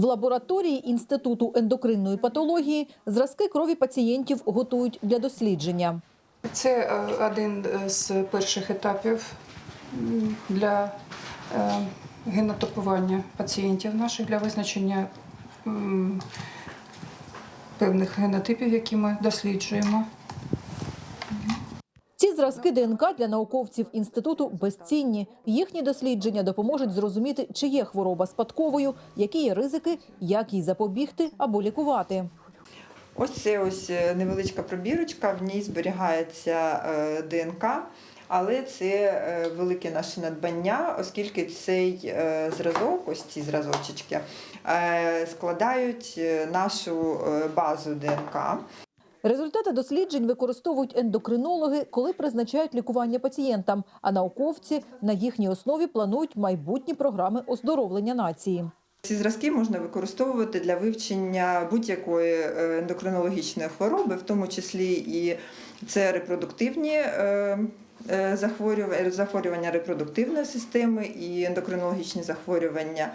В лабораторії Інституту ендокринної патології зразки крові пацієнтів готують для дослідження. Це е, один з перших етапів для е, генотипування пацієнтів наших для визначення певних генотипів, які ми досліджуємо. Зразки ДНК для науковців інституту безцінні. Їхні дослідження допоможуть зрозуміти, чи є хвороба спадковою, які є ризики, як їй запобігти або лікувати. Ось це ось е, невеличка пробірочка, в ній зберігається е, ДНК, але це е, велике наше надбання, оскільки цей зразок, ось ці зразочечки, складають нашу базу ДНК. Результати досліджень використовують ендокринологи, коли призначають лікування пацієнтам, а науковці на їхній основі планують майбутні програми оздоровлення нації. Ці зразки можна використовувати для вивчення будь-якої е, ендокринологічної хвороби, в тому числі і це репродуктивні е, захворювання, захворювання репродуктивної системи і ендокринологічні захворювання.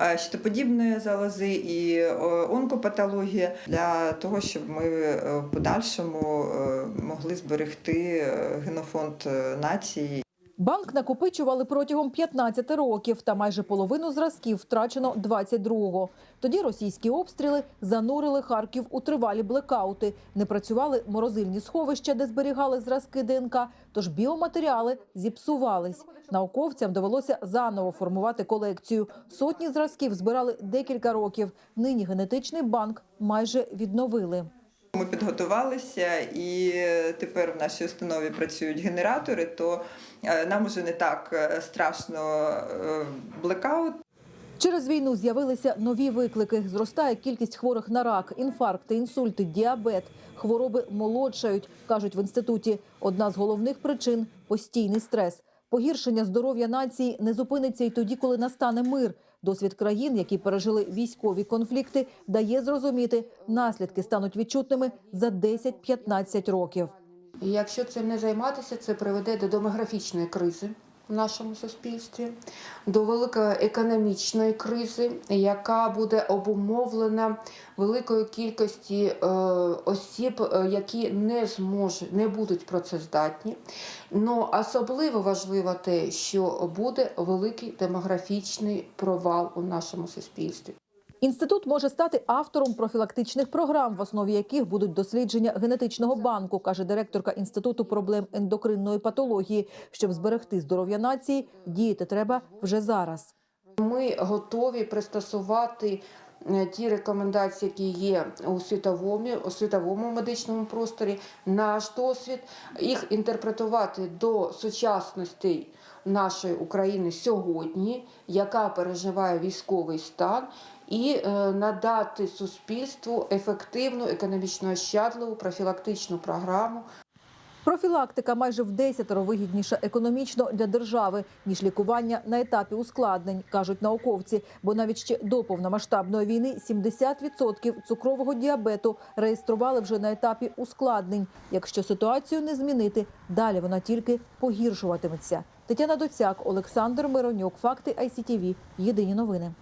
е, Щитоподібної залози і е, онкопатологія для того, щоб ми е, в подальшому е, могли зберегти е, генофонд е, нації Банк накопичували протягом 15 років, та майже половину зразків втрачено 22-го. Тоді російські обстріли занурили Харків у тривалі блекаути. Не працювали морозильні сховища, де зберігали зразки ДНК, тож біоматеріали зіпсувались. Науковцям довелося заново формувати колекцію. Сотні зразків збирали декілька років. Нині генетичний банк майже відновили. Ми підготувалися, і тепер в нашій установі працюють генератори, то е, нам уже не так е, страшно е, блекаут. Через війну з'явилися нові виклики. Зростає кількість хворих на рак, інфаркти, інсульти, діабет. Хвороби молодшають, кажуть в інституті. Одна з головних причин постійний стрес. Погіршення здоров'я нації не зупиниться й тоді, коли настане мир. Досвід країн, які пережили військові конфлікти, дає зрозуміти, наслідки стануть відчутними за 10-15 років. Якщо цим не займатися, це приведе до демографічної кризи в нашому суспільстві, до великої економічної кризи, яка буде обумовлена великою кількості е, осіб, е, які не зможуть, не будуть працездатні. Ну особливо важливо те, що буде великий демографічний провал у нашому суспільстві. Інститут може стати автором профілактичних програм, в основі яких будуть дослідження генетичного банку, каже директорка інституту проблем ендокринної патології. Щоб зберегти здоров'я нації, діяти треба вже зараз. Ми готові пристосувати е, ті рекомендації, які є у світовому, у світовому медичному просторі, наш досвід, їх інтерпретувати до сучасностей нашої України сьогодні, яка переживає військовий стан, і е, надати суспільству ефективну, економічно ощадливу профілактичну програму Профілактика майже в десятеро вигідніша економічно для держави ніж лікування на етапі ускладнень, кажуть науковці. Бо навіть ще до повномасштабної війни 70% цукрового діабету реєстрували вже на етапі ускладнень. Якщо ситуацію не змінити, далі вона тільки погіршуватиметься. Тетяна Доцяк, Олександр Миронюк, факти ICTV. Єдині новини.